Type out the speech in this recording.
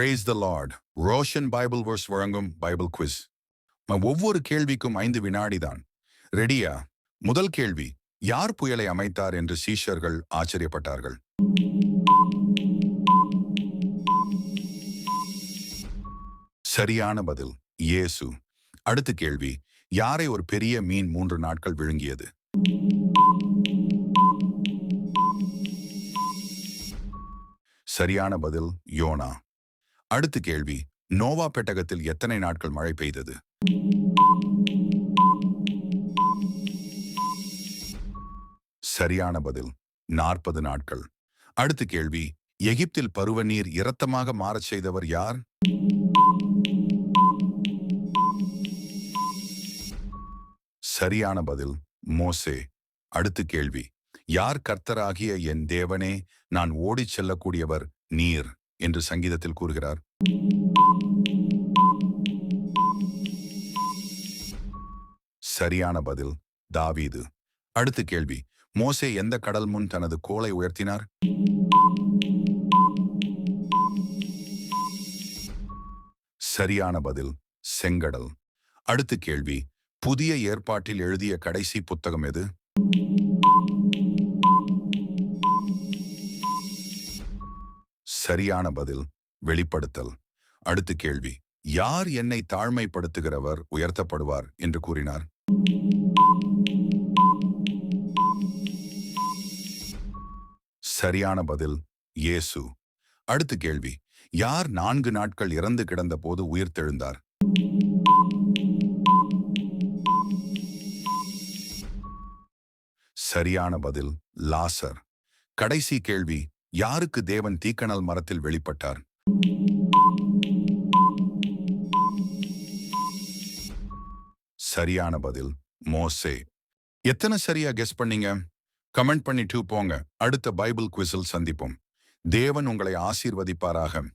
Praise the lord Roshan bible verse வழங்கும் Bible quiz ஒவ்வொரு கேள்விக்கும் ஐந்து வினாடிதான். ரெடியா முதல் கேள்வி யார் புயலை அமைத்தார் என்று சீஷர்கள் ஆச்சரியப்பட்டார்கள்? சரியான பதில் இயேசு. அடுத்த கேள்வி யாரை ஒரு பெரிய மீன் மூன்று நாட்கள் விழுங்கியது? சரியான பதில் யோனா. அடுத்த கேள்வி நோவா பெட்டகத்தில் எத்தனை நாட்கள் மழை பெய்தது? சரியான பதில் நாற்பது நாட்கள். அடுத்த கேள்வி எகிப்தில் பருவநீர் இரத்தமாக மாறச் செய்தவர் யார்? சரியான பதில் மோசே. அடுத்த கேள்வி யார் கர்த்தராகிய என் தேவனே நான் ஓடிச் செல்லக்கூடியவர் நீர். என்று சங்கீதத்தில் கூறுகிறார். சரியான பதில் தாவீது. அடுத்த கேள்வி மோசே எந்த கடல் முன் தனது கோலை உயர்த்தினார்? சரியான பதில் செங்கடல். அடுத்த கேள்வி புதிய ஏற்பாட்டில் எழுதிய கடைசி புத்தகம் எது? சரியான பதில் வெளிப்படுத்தல். அடுத்த கேள்வி. யார் என்னை தாழ்மைப்படுத்துகிறவர் உயர்த்தப்படுவார் என்று கூறினார்? சரியான பதில் இயேசு. அடுத்த கேள்வி. யார் நான்கு நாட்கள் இறந்து கிடந்த போது உயிர்த்தெழுந்தார்? சரியான பதில் லாசர். கடைசி கேள்வி. யாருக்கு தேவன் தீக்கணல் மரத்தில் வெளிப்பட்டார்? சரியான பதில் மோசே. எத்தனை சரியா கெஸ் பண்ணீங்க? கமெண்ட் பண்ணிட்டு போங்க. அடுத்த பைபிள் குவிசில் சந்திப்போம். தேவன் உங்களை ஆசீர்வதிப்பாராக.